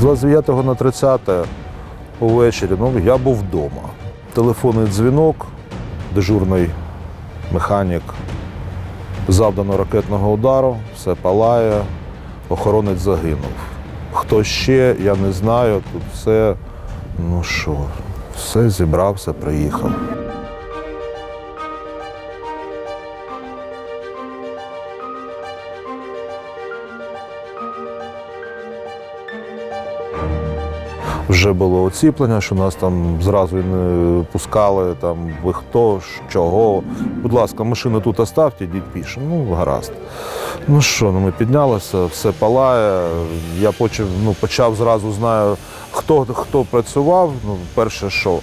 З 29 на 30 увечері ну, я був вдома. Телефонний дзвінок, дежурний механік, завдано ракетного удару, все палає, охоронець загинув. Хто ще, я не знаю, тут все, ну що, все зібрався, приїхав. Вже було оціплення, що нас там зразу не пускали, там ви хто, чого. Будь ласка, машину тут оставте, йдіть пішим. Ну, гаразд. Ну що, ну ми піднялися, все палає. Я почав, ну, почав зразу знаю, хто, хто працював. Ну, перше, що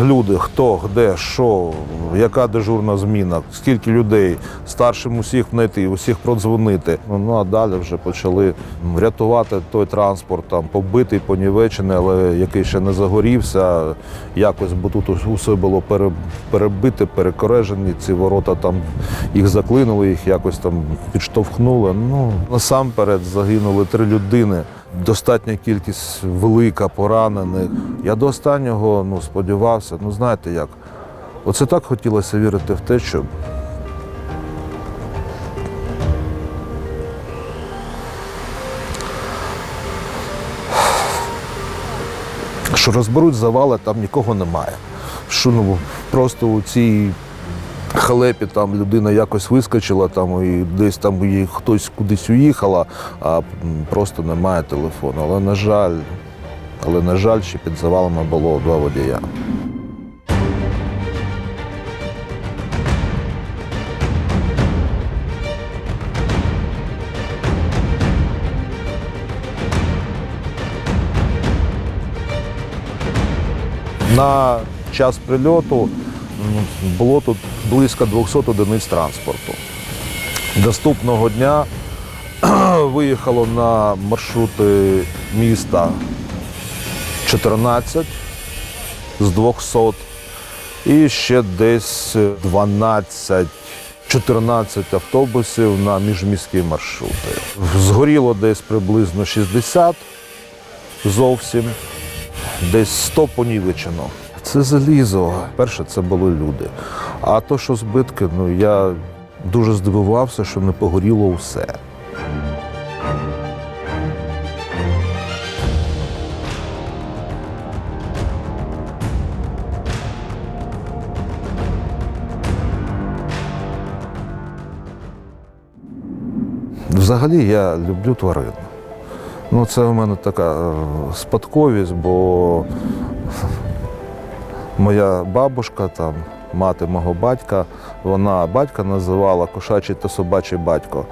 люди, хто, де, що, яка дежурна зміна, скільки людей, старшим усіх знайти, усіх продзвонити. Ну а далі вже почали рятувати той транспорт, там побитий, понівечений, але який ще не загорівся. Якось, бо тут усе було перебите, перекорежені. Ці ворота там їх заклинули, їх якось там підштовхнули. Ну насамперед загинули три людини. Достатня кількість велика поранених. Я до останнього ну, сподівався, ну знаєте як, оце так хотілося вірити в те, що що розберуть завали, там нікого немає. Що ну, просто у цій халепі там людина якось вискочила там і десь там її хтось кудись уїхала, а просто немає телефону. Але на жаль, але на жаль, ще під завалами було два водія. На час прильоту було тут близько 200 одиниць транспорту. Наступного дня виїхало на маршрути міста 14 з 200 і ще десь 12 14 автобусів на міжміські маршрути. Згоріло десь приблизно 60 зовсім десь 100 понівечено. Це залізо. Перше, це були люди. А то, що збитки, ну я дуже здивувався, що не погоріло усе. Взагалі я люблю тварин. Ну, це у мене така е, спадковість, бо моя бабушка, там, мати мого батька, вона батька називала кошачий та собачий батько.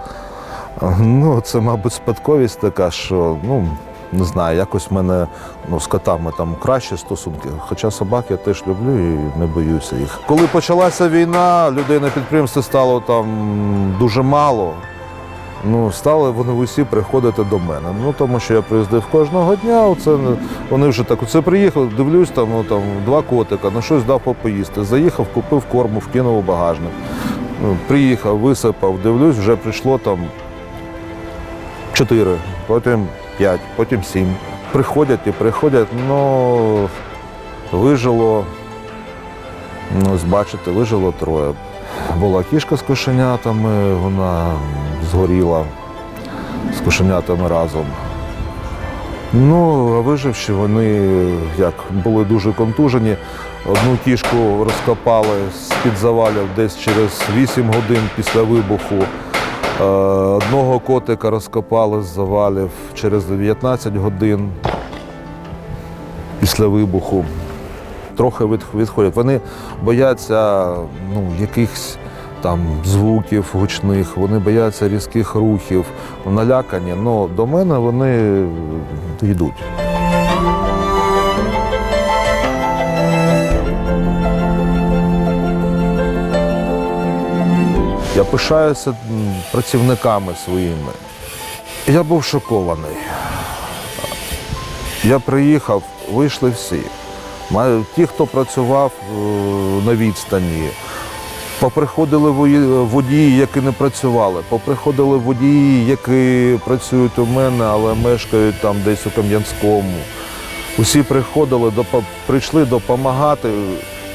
Ну, це, мабуть, спадковість така, що ну, не знаю, якось в мене ну, з котами там кращі стосунки. Хоча собак я теж люблю і не боюся їх. Коли почалася війна, людей на підприємстві стало там дуже мало. Ну, стали вони усі приходити до мене. Ну тому що я приїздив кожного дня. Оце вони вже так. Оце приїхав, дивлюсь, там, ну, там два котика, на щось дав попоїсти. Заїхав, купив корму, вкинув у багажник. Ну, приїхав, висипав, дивлюсь, вже прийшло там чотири, потім п'ять, потім сім. Приходять і приходять, ну вижило, ну, ось бачите, вижило троє. Була кішка з кошенятами, вона згоріла з кошенятами разом. Ну, а виживши, вони як були дуже контужені. Одну кішку розкопали з-під завалів десь через 8 годин після вибуху. Е, Одного котика розкопали з завалів через 19 годин після вибуху трохи відходять. Вони бояться ну, якихось там звуків гучних, вони бояться різких рухів, налякані. але до мене вони йдуть. Я пишаюся працівниками своїми. Я був шокований. Я приїхав, вийшли всі. Ті, хто працював е, на відстані, Поприходили водії, які не працювали, поприходили водії, які працюють у мене, але мешкають там десь у Кам'янському. Усі приходили, прийшли допомагати.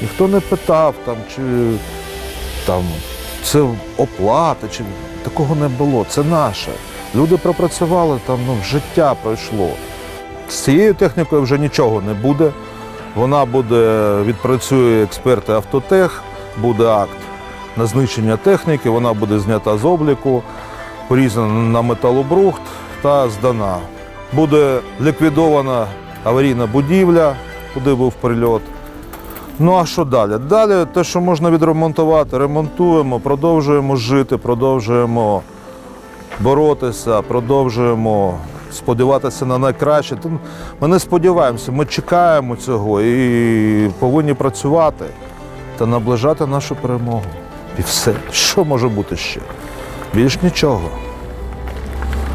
Ніхто не питав, там, чи там, це оплата, чи такого не було. Це наше. Люди пропрацювали, там ну, життя пройшло. З цією технікою вже нічого не буде. Вона буде, відпрацює експерти автотех, буде акт на знищення техніки, вона буде знята з обліку, порізана на металобрухт та здана. Буде ліквідована аварійна будівля, куди був прильот. Ну а що далі? Далі те, що можна відремонтувати, ремонтуємо, продовжуємо жити, продовжуємо боротися, продовжуємо сподіватися на найкраще. то Ми не сподіваємося, ми чекаємо цього і повинні працювати та наближати нашу перемогу. І все. Що може бути ще? Більш нічого.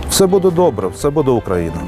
Все буде добре, все буде Україна.